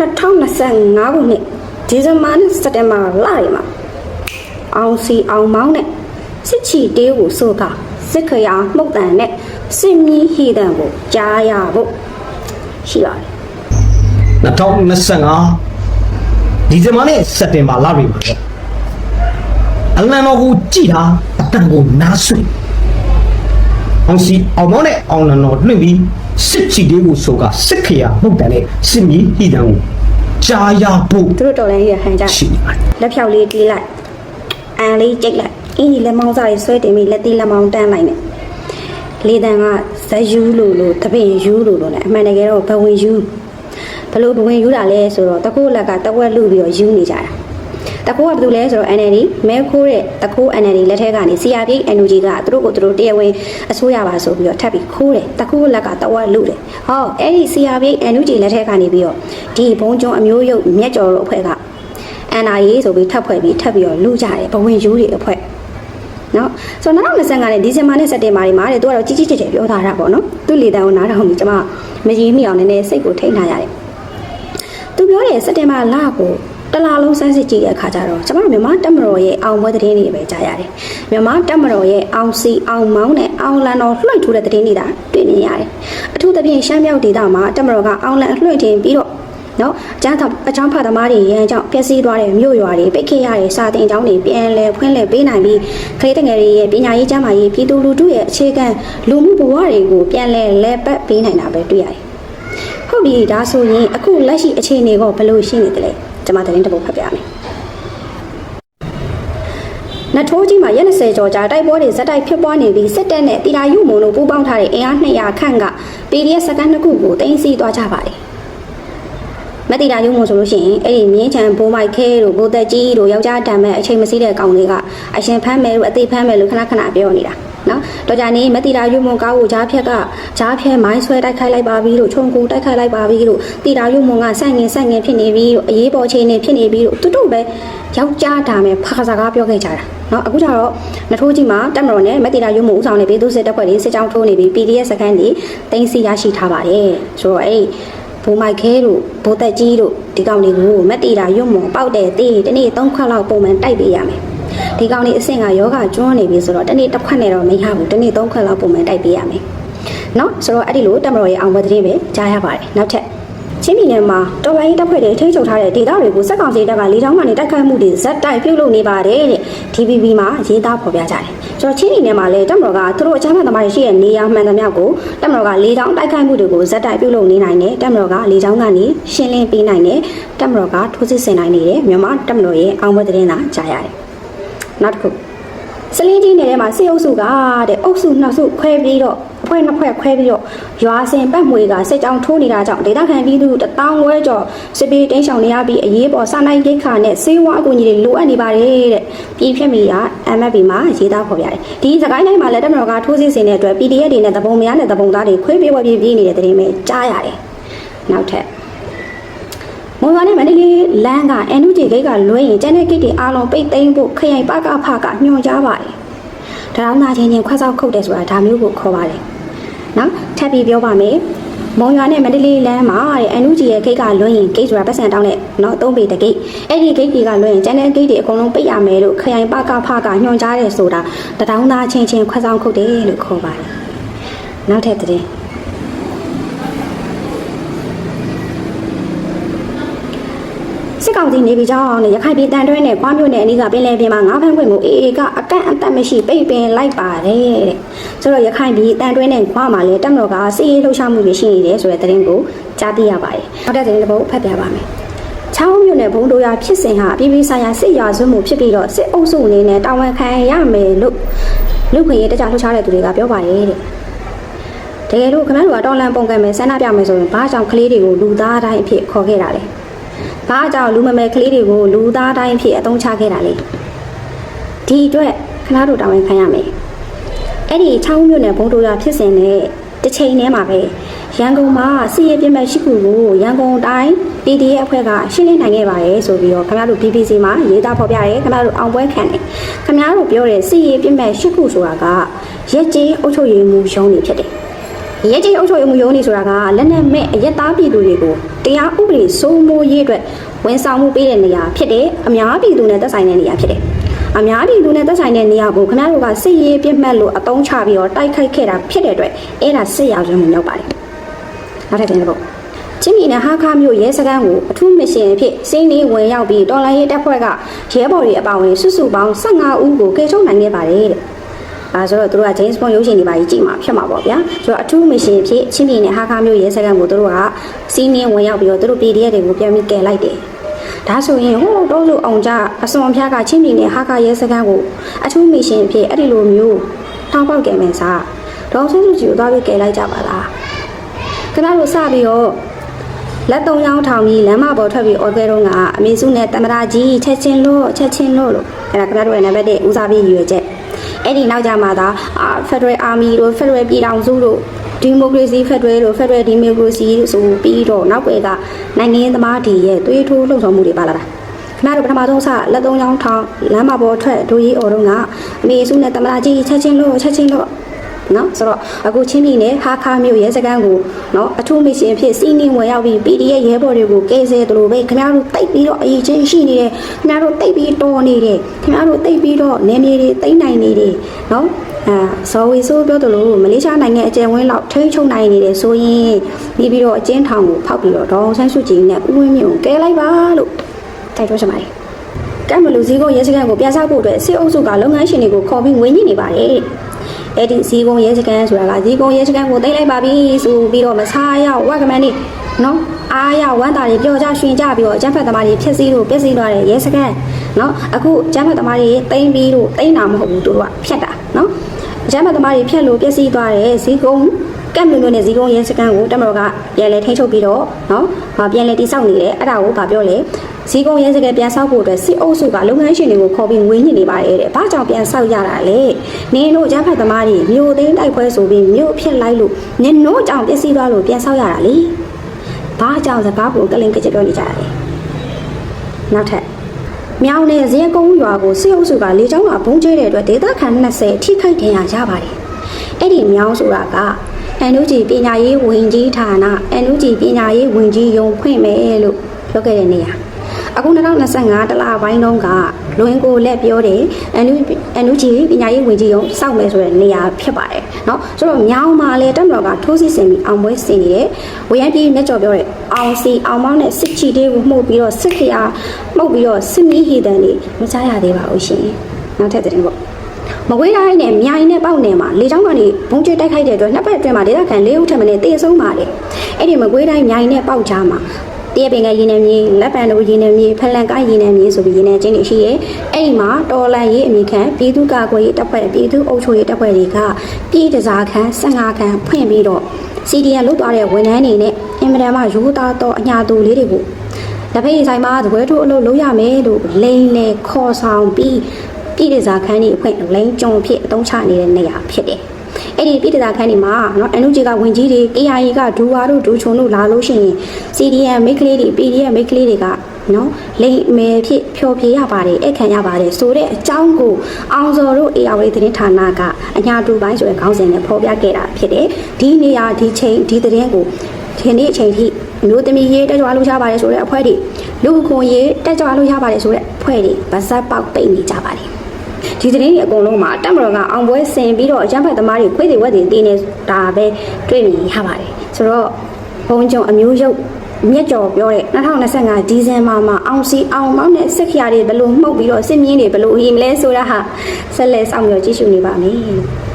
2025ခုနှစ်ဒီဇင်ဘာနဲ့စက်တင်ဘာလတွေမှာအောင်စီအောင်မောင်းနဲ့စစ်ချီတေးကိုစိုးကစစ်ခရာမှုတ်တန်နဲ့စစ်မီးဟီတန်ကိုကြားရဖို့ရှိပါတယ်2025ဒီဇင်ဘာနဲ့စက်တင်ဘာလတွေမှာတော့အလံတော်ကိုကြည်တာအတန်ကိုနားဆွင့်အောင်စီအောင်မောင်းနဲ့အောင်လံတော်လွင့်ပြီး စစ်ချီတေးကိုဆိုကစစ်ခရမှုတ်တန်နဲ့စစ်မီးဟိတံကိုကြားရဖို့သူတို့တော်လည်းရဟန်ကြရှိနေပါတယ်လက်ဖြောက်လေးတီးလိုက်အန်လေးကြိတ်လိုက်အင်းကြီးလက်မောင်းစားရေးဆွဲတင်ပြီးလက်တီးလက်မောင်းတန်းလိုက်နဲ့လေတန်ကဇယူးလိုလိုတပင်ယူးလိုလိုနဲ့အမှန်တကယ်တော့ဘဝင်ယူးဘလို့ဘဝင်ယူးတာလဲဆိုတော့တကူလက်ကတကွက်လူပြီးတော့ယူးနေကြတာ တကူကဘာလို့လဲဆိုတော့ NLD မဲခိုးတဲ့တကူ NLD လက်ထက်ကနေ CRP NUG ကသူတို့ကိုသူတို့တရားဝင်အစိုးရပါဆိုပြီးတော့ထပ်ပြီးခိုးတယ်တကူလက်ကတဝက်လူတယ်ဟောအဲ့ဒီ CRP NUG လက်ထက်ကနေပြီးတော့ဒီဘုံကျုံအမျိုးရုပ်မြက်ကျော်တို့အဖွဲ့က NIA ဆိုပြီးထပ်ဖွဲ့ပြီးထပ်ပြီးတော့လူကြတယ်ဘဝင်ယူတွေအဖွဲ့နော်ဆိုတော့2025နဲ့ဒီဇင်ဘာနဲ့စက်တင်ဘာတွေမှာတဲ့သူကတော့ကြီးကြီးကျယ်ကျယ်ပြောထားတာပေါ့နော်သူလေတန်းကိုနားထောင်ပြီးကျွန်မမကြီးမိအောင်နည်းနည်းစိတ်ကိုထိန်းထားရတယ်သူပြောတယ်စက်တင်ဘာလကို တလားလုံးစမ်းစစ်ကြည့်တဲ့အခါကျတော့ကျွန်မတို့မြန်မာတက်မတော်ရဲ့အောင်ပွဲသတင်းတွေပဲကြားရတယ်မြန်မာတက်မတော်ရဲ့အောင်စီအောင်မောင်းနဲ့အောင်လန်တော်လွှင့်ထိုးတဲ့သတင်းတွေဒါတွေ့နေရတယ်အထူးသဖြင့်ရှမ်းမြောက်ဒေသမှာတက်မတော်ကအောင်လန်လွှင့်တင်ပြီးတော့နော်အချမ်းသာအချမ်းဖတ်သမားတွေရန်ကြောင့်ပျက်စီးသွားတဲ့မြို့ရွာတွေပိတ်ခဲ့ရတဲ့စာတင်ကျောင်းတွေပြန်လည်ဖွင့်လှစ်ပေးနိုင်ပြီးကလေးတငယ်တွေရဲ့ပညာရေးကျန်းမာရေးပြည်သူလူထုရဲ့အခြေခံလူမှုဘဝတွေကိုပြန်လည်လဲပတ်ပေးနိုင်တာပဲတွေ့ရတယ်။ဟုတ်ပြီဒါဆိုရင်အခုလက်ရှိအခြေအနေကဘယ်လိုရှိနေတယ်လဲ ကျွန်မသတင်းတစ်ပုဒ်ဖတ်ပြမယ်။နတ်ထိုးကြီးမှာရက်20ကျော်ကြာတိုက်ပွဲတွေဇက်တိုက်ဖြစ်ပွားနေပြီးစစ်တပ်နဲ့တီတာယူမုံတို့ပူးပေါင်းထားတဲ့အင်အား200ခန့်က PDF စကန်တစ်ခုကိုတင်စီသွားကြပါတယ်။မတိတာရုံမို့ဆိုလို့ရှိရင်အဲ့ဒီမြင်းချံဘိုးမိုက်ခဲတို့ဘိုးသက်ကြီးတို့ယောက်ျားတံမဲ့အချိန်မစည်းတဲ့ကောင်တွေက အရှင်ဖမ်းမယ်လို့အသေးဖမ်းမယ်လို့ခဏခဏပြောနေတာ နော်တော်ကြနေမတိတာရုံမုံကားကိုဂျားဖြက်ကဂျားဖြဲမိုင်းဆွဲတိုက်ခိုက်လိုက်ပါပြီလို့ခြုံကူတိုက်ခိုက်လိုက်ပါပြီလို့တိတာရုံမုံကဆန့်ငင်ဆန့်ငင်ဖြစ်နေပြီလို့အရေးပေါ်ချိန်နေဖြစ်နေပြီလို့တူတူပဲယောက်ျားတံမဲ့ဖာစကားပြောခဲ့ကြတာနော်အခုကျတော့နထိုးကြီးမှာတက်မတော်နဲ့မတိတာရုံမုံဦးဆောင်နေပြီးသူစစ်တပ်ဖွဲ့တွေစစ်ကြောင်းထိုးနေပြီး PDF စကန်တွေတင်းစီရရှိထားပါတယ်ဆိုတော့အဲ့ဘိုးမိုက်ခဲတို့ဘိုးသက်ကြီးတို့ဒီကောင်တွေကိုမက်တီတာရွတ်မော်ပေါက်တဲ့တေးတနေ့၃ခွက်လောက်ပုံမှန်တိုက်ပေးရမယ် ဒီကောင်လေးအဆင့်ကယောဂကျွန်းနေပြီဆိုတော့တနေ့တစ်ခွက်နဲ့တော့မရဘူးတနေ့၃ခွက်လောက်ပုံမှန်တိုက်ပေးရမယ်နော်ဆိုတော့အဲ့ဒီလိုတက်မတော်ရဲ့အောင်ဘတ်သတင်းပဲကြားရပါတယ်နောက်ထပ်ချင်းပြည်နယ်မှာတော်လိုင်းတပ်ဖွဲ့တွေထိန်းချုပ်ထားတဲ့ဒေသတွေကိုစက်ကောင်စီတပ်ကလေကြောင်းမှနေတိုက်ခိုက်မှုတွေဇက်တိုက်ပြုတ်လုပ်နေပါတယ်တဲ့ DPP မှာရေးသားဖော်ပြကြတယ်ဆိုတော့ချင်းပြည်နယ်မှာလည်းတပ်မတော်ကသူတို့အချမ်းသာသမားတွေရှိတဲ့နေရာမှန်သမျှကိုတပ်မတော်ကလေကြောင်းတိုက်ခိုက်မှုတွေကိုဇက်တိုက်ပြုတ်လုပ်နေနိုင်တယ်တပ်မတော်ကလေကြောင်းကနေရှင်းလင်းပေးနိုင်တယ်တပ်မတော်ကထိုးစစ်ဆင်နိုင်နေတယ်မြန်မာတပ်မတော်ရဲ့အောင်ပွဲသတင်းသာကြားရတယ် နောက်တစ်ခုစလင်းကြီးနယ်ထဲမှာစစ်အုပ်စုကတဲ့အုပ်စုနှစ်စုခွဲပြီးတော့အဖွဲ့နှစ်ဖွဲ့ခွဲပြီးတော့ရွာစင်ပတ်မွေကစစ်ကြောင်းထိုးနေတာကြောင့်ဒေသခံပြည်သူတထောင်ဝဲကျော်စစ်ပေးတင်းရှောင်နေရပြီးအရေးပေါ်စာနိုင်ရိတ်ခါနဲ့စေဝါအကူအညီတွေလိုအပ်နေပါတယ်တဲ့ပြည်ဖြတ်မီက MFB မှာရေးသားဖော်ပြတယ်ဒီစကိုင်းတိုင်းမှာလည်းတက်မတော်ကထိုးစစ်ဆင်တဲ့အတွက် PDF တွေနဲ့တပုံများနဲ့တပုံသားတွေခွေးပြေးဝပြေးပြေးနေတဲ့တဲ့ရင်ပဲကြားရတယ်နောက်ထပ် မွန်ရွာနဲ့မန္တလေးလမ်းက NUG ဂိတ်ကလွဲရင်ကျန်တဲ့ဂိတ်တွေအားလုံးပိတ်သိမ်းဖို့ခရိုင်ပကဖကညွှန်ကြားပါတယ်။ဒါအောင်သားချင်းချင်းခွက်ဆောက်ခုတ်တယ်ဆိုတာဒါမျိုးကိုခေါ်ပါတယ်။နော်ထပ်ပြီးပြောပါမယ်။မွန်ရွာနဲ့မန္တလေးလမ်းမှာတဲ့ NUG ရဲ့ဂိတ်ကလွဲရင်ဂိတ်ဆိုတာပတ်စံတောင်းတဲ့နော်သုံးပေတဂိတ်။အဲ့ဒီဂိတ်တွေကလွဲရင်ကျန်တဲ့ဂိတ်တွေအကုန်လုံးပိတ်ရမယ်လို့ခရိုင်ပကဖကညွှန်ကြားတယ်ဆိုတာတထောင်သားချင်းချင်းခွက်ဆောက်ခုတ်တယ်လို့ခေါ်ပါတယ်။နောက်ထပ်သတင်း စစ်ကောင်စီနေပြည်တော်နဲ့ရခိုင်ပြည်တန်တွဲနဲ့ကွားမြို့နယ်အနီးကပင်လယ်ပြင်မှာငါးဖမ်းခွင့်ကိုအေအေကအကန့်အသတ်မရှိပိတ်ပင်လိုက်ပါတယ်တဲ့ဆိုတော့ရခိုင်ပြည်တန်တွဲနဲ့ကွားမှာလည်းတက်မတော်ကစီးရေးလှုပ်ရှားမှုတွေရှိနေတယ်ဆိုတဲ့သတင်းကိုကြားသိရပါတယ်နောက်တဲ့သတင်းတစ်ပုဒ်ဖတ်ပြပါမယ်ချောင်းမြို့နယ်ဘုံတို့ရဖြစ်စဉ်ဟာပြည်ပြည်ဆိုင်ရာစစ်ရာဇဝတ်မှုဖြစ်ပြီးတော့စစ်အုပ်စုအနေနဲ့တာဝန်ခံရမယ်လို့လူခွင့်ရေးတကြလှုပ်ရှားတဲ့သူတွေကပြောပါတယ်တဲ့တကယ်လို့ခင်ဗျားတို့ကတော်လန်ပုံကံမယ်ဆန္ဒပြမယ်ဆိုရင်ဘာကြောင့်ကလေးတွေကိုလူသားတိုင်းအဖြစ်ခေါ်ခဲ့တာလဲ ဘာကြောင့်လူမမယ်ကလေးတွေကိုလူသားတိုင်းဖြစ်အသုံးချခဲ့တာလဲဒီအတွက်ခဏတို့တာဝန်ခံရမယ်အဲ့ဒီ6မြို့နယ်ဘုံတို့ရဖြစ်စဉ်နဲ့တစ်ချိန်တည်းမှာပဲရန်ကုန်မှာစီရပြစ်မဲ့ရှိခုကိုရန်ကုန်တိုင်း PDF အဖွဲ့ကရှင်းလင်းနိုင်ခဲ့ပါတယ်ဆိုပြီးတော့ခင်ဗျားတို့ BBC မှာရေးသားဖော်ပြတယ်ခင်ဗျားတို့အောင်ပွဲခံတယ်ခင်ဗျားတို့ပြောတဲ့စီရပြစ်မဲ့ရှိခုဆိုတာကရက်ကျေးအုပ်ချုပ်ရေးမှုရုံးနေဖြစ်တယ် ရဲကြီးအုပ်ချုပ်ရေးမှုရုံးနေဆိုတာကလက်နက်မဲ့အရက်သားပြည်သူတွေကိုတရားဥပဒေစိုးမိုးရေးအတွက်ဝန်ဆောင်မှုပေးတဲ့နေရာဖြစ်တယ်အများပြည်သူနဲ့သက်ဆိုင်တဲ့နေရာဖြစ်တယ်အများပြည်သူနဲ့သက်ဆိုင်တဲ့နေရာကိုခဏတို့ကစစ်ရေးပြစ်မှတ်လို့အတုံးချပြီးတော့တိုက်ခိုက်ခဲ့တာဖြစ်တဲ့အတွက်အဲ့ဒါစစ်ရာဇဝတ်မှုရောက်ပါတယ်နောက်ထပ်တင်တော့ချင်းပြည်နယ်ဟာခါမြို့ရဲစခန်းကိုအထူးမရှင်အဖြစ်စင်းလေးဝင်ရောက်ပြီးတော်လိုင်းရဲတပ်ဖွဲ့ကရဲဘော်တွေအပါအဝင်စုစုပေါင်း15ဦးကိုကယ်ထုတ်နိုင်ခဲ့ပါတယ်တဲ့ အဲဆိုတော့သူတို့က James Bond ရုပ်ရှင်တွေပါကြီးကြည့်မှာဖြစ်မှာပေါ့ဗျာဆိုတော့အထူးမရှင်ဖြစ်ချင်းပြည်နယ်ဟာခါမျိုးရဲစခန်းကိုသူတို့ကစီးနင်းဝင်ရောက်ပြီးတော့သူတို့ PDF တွေကိုပြန်ပြီးကယ်လိုက်တယ်ဒါဆိုရင်ဟိုတော့လို့အောင်ကြအစွန်ဖျားကချင်းပြည်နယ်ဟာခါရဲစခန်းကိုအထူးမရှင်ဖြစ်အဲ့ဒီလိုမျိုးထောင်းပေါက်ကယ်မယ်စားဒေါ်ဆန်းစုကြည်ကိုသွားပြီးကယ်လိုက်ကြပါလားခဏလို့စပြီးတော့လက်သုံးယောင်းထောင်ပြီးလမ်းမပေါ်ထွက်ပြီးအော်ကဲတော့ကအမေစုနဲ့တမရာကြီးချက်ချင်းလို့ချက်ချင်းလို့လို့အဲ့ဒါခဏတို့ရဲ့နံပါတ်1ဦးစားပြီးရည်ရွယ်ချက် အဲ့ဒီနောက်ကြမှာသာအာ Federal Army တို့ Federal ပြည်ထောင်စုတို့ Democracy Federal တို့ Federal Democracy တို့ဆိုပြီးတော့နောက်ွယ်ကနိုင်ငံရေးသမားဒီရဲ့သွေးထိုးလှုပ်ဆောင်မှုတွေပါလာတာခဏတို့ပထမဆုံးစလက်သုံးချောင်းထောင်လမ်းမပေါ်ထွက်ဒိုးကြီးအော်တော့ကအမေစုနဲ့တမလာကြီးချက်ချင်းလို့ချက်ချင်းလို့ နော်ဆိုတော့အခုချင်းပြည်နယ်ဟာခါမြို့ရဲစခန်းကိုနော်အထူးမစ်ရှင်ဖြစ်စီးနင်းဝင်ရောက်ပြီး PDF ရဲဘော်တွေကိုကဲဆဲတယ်လို့ပဲခင်ဗျားတို့တိတ်ပြီးတော့အရေးချင်းရှိနေတယ်ခင်ဗျားတို့တိတ်ပြီးတော်နေတယ်ခင်ဗျားတို့တိတ်ပြီးတော့နေမြေတွေတိတ်နိုင်နေတယ်နော်အာဇော်ဝီဆိုပြောတယ်လို့မလေးရှားနိုင်ငံအကျယ်ဝင်းလောက်ထိန်းချုပ်နိုင်နေတယ်ဆိုရင်ပြီးပြီးတော့အကျဉ်းထောင်ကိုဖောက်ပြီးတော့ဒေါအောင်ဆန်းစုကြည်နဲ့ဦးဝင်းမြင့်ကိုကဲလိုက်ပါလို့တိုက်တွန်းချင်ပါတယ်ကမ်ဘလူဇီကိုရဲစခန်းကိုပြသဖို့အတွက်စစ်အုပ်စုကလုပ်ငန်းရှင်တွေကိုခေါ်ပြီးဝင်ညစ်နေပါတယ် အဲ့ဒီဇီကုံရဲစခန်းဆိုတာကဇီကုံရဲစခန်းကိုတိတ်လိုက်ပါပြီဆိုပြီးတော့မဆားရောက်ဝက်ကမန်နေနော်အားရဝမ်းတာတွေပျော်ကြရွှင်ကြပြီးတော့အကျန်းဖက်သမားတွေဖြစ်စည်းလို့ပြည့်စည်သွားတဲ့ရဲစခန်းနော်အခုအကျန်းဖက်သမားတွေတိမ့်ပြီးလို့တိမ့်တာမဟုတ်ဘူးသူတို့ကဖြတ်တာနော်အကျန်းဖက်သမားတွေဖြတ်လို့ပြည့်စည်သွားတဲ့ဇီကုံ ကမ်မျိုးမျိုးနဲ့ဇီကုံရဲစခန်းကိုတမတော်ကပြန်လဲထိန်းချုပ်ပြီးတော့နော်ပြန်လဲတိစောက်နေတယ်အဲ့ဒါကိုဗာပြောလဲဇီကုံရဲစခန်းပြန်ဆောက်ဖို့အတွက်စစ်အုပ်စုကလုပ်ငန်းရှင်တွေကိုခေါ်ပြီးငွေညှစ်နေပါတယ်တဲ့ဘာကြောင့်ပြန်ဆောက်ရတာလဲနင်းတို့အကျန်းဖက်သမားတွေမြို့သိမ်းတိုက်ပွဲဆိုပြီးမြို့ဖြစ်လိုက်လို့နင်တို့ကြောင့်ပြည့်စည်သွားလို့ပြန်ဆောက်ရတာလေဘာကြောင့်စကားကိုကလင်ကကြပြောနေကြတာလဲနောက်ထပ်မြောင်နယ်ဇေကုန်းရွာကိုစစ်အုပ်စုကလေကြောင်းကဘုံကျဲတဲ့အတွက်ဒေသခံ20ထိခိုက်ဒဏ်ရာရပါတယ်အဲ့ဒီမြောင်ဆိုတာက အန်နူဂျီပညာရေးဝင်ကြီးဌာနအန်နူဂျီပညာရေးဝင်ကြီးယုံဖွင့်မယ်လို့ပြောခဲ့တဲ့နေရာအခု2025တလပိုင်းတုန်းကလွင်ကိုလက်ပြောတယ်အန်နူအန်နူဂျီပညာရေးဝင်ကြီးယုံစောက်မယ်ဆိုတဲ့နေရာဖြစ်ပါတယ်เนาะဆိုတော့မြောင်မှာလေတက်မတော်ကထိုးစစ်ဆင်ပြီးအောင်ပွဲဆင်နေတယ်ဝရန်ပြည်နဲ့ကြော်ပြောတဲ့အောင်စီအောင်မောင်းနဲ့စစ်ချီတေးကိုမှုတ်ပြီးတော့စစ်ခရာမှုတ်ပြီးတော့စစ်မီးဟီတန်တွေမချရသေးပါဘူးရှင်နောက်ထပ်တဲ့ပေါ့ မကွေးတိုင်းနဲ့မြိုင်နဲ့ပေါက်နယ်မှာလေကြောင်းကနေဘုံကျတိုက်ခိုက်တဲ့အတွက်နှစ်ပတ်အတွင်းမှာဒေသခံ၄ဦးထပ်မံတေဆုံးပါတယ်။အဲ့ဒီမကွေးတိုင်းမြိုင်နဲ့ပေါက်ကြားမှာတရပင်ကရင်းနေမြေလက်ပံတို့ရင်းနေမြေဖလန်ကိုင်းရင်းနေမြေဆိုပြီးရင်းနေချင်းတွေရှိရဲ။အဲ့ဒီမှာတော်လန်ရေးအမိခံပြည်သူ့ကာကွယ်ရေးတပ်ဖွဲ့ပြည်သူ့အုပ်ချုပ်ရေးတပ်ဖွဲ့တွေကပြည်တစားခန်း15ခန်းဖွင့်ပြီးတော့ CDN လုတ်သွားတဲ့ဝန်ထမ်းတွေနဲ့အင်မတန်မှရိုးသားသောအညာသူလေးတွေကိုလက်ဖေးဆိုင်မှာသပွဲထိုးအလုပ်လုပ်ရမယ်လို့လိန်လေခေါ်ဆောင်ပြီး ပြည်တစားခန်းတွေအဖွင့်လိန်ကြုံဖြစ်အသုံးချနေတဲ့နေရာဖြစ်တယ်။အဲ့ဒီပြည်တစားခန်းတွေမှာနော်အန်နုဂျီကဝင်ကြီးတွေ KIA ကဒူဝါတို့ဒူချုံတို့လာလို့ရှိရင် CDN မိတ်ကလေးတွေ PDF မိတ်ကလေးတွေကနော်လိန်မဲဖြစ်ဖြော်ဖြေရပါတယ်အခန့်ရပါတယ်ဆိုတဲ့အကြောင်းကိုအောင်စော်တို့ AR သတင်းဌာနကအညာတူပိုင်းဆိုတဲ့ခေါင်းစဉ်နဲ့ဖော်ပြခဲ့တာဖြစ်တယ်။ဒီနေရာဒီချိန်ဒီသတင်းကိုဒီနေ့အချိန်ထိမျိုးသမီးရေးတက်ကြွလို့ရပါတယ်ဆိုတဲ့အဖွဲ့တွေလူခွန်ရေးတက်ကြွလို့ရပါတယ်ဆိုတဲ့အဖွဲ့တွေဗဇက်ပေါက်ပိတ်နေကြပါတယ် ဒီသတင်းတွေအကုန်လုံးမှာတက်မတော်ကအောင်ပွဲဆင်ပြီးတော့ရံဖတ်သမားတွေခွေးတွေဝက်တွေတင်းနေတာပဲတွေ့မြင်ရပါတယ်ဆိုတော့ဘုံကြုံအမျိုးရုပ်မြက်ကျော်ပြောတဲ့2025ဒီဇင်ဘာမှာအောင်စီအောင်မောင်းတဲ့စစ်ခရာတွေဘလို့မှုတ်ပြီးတော့စစ်မြင်းတွေဘလို့ဟီမလဲဆိုတာဟာဆက်လက်ဆောင်ပြောကြည့်ရှုနေပါမယ်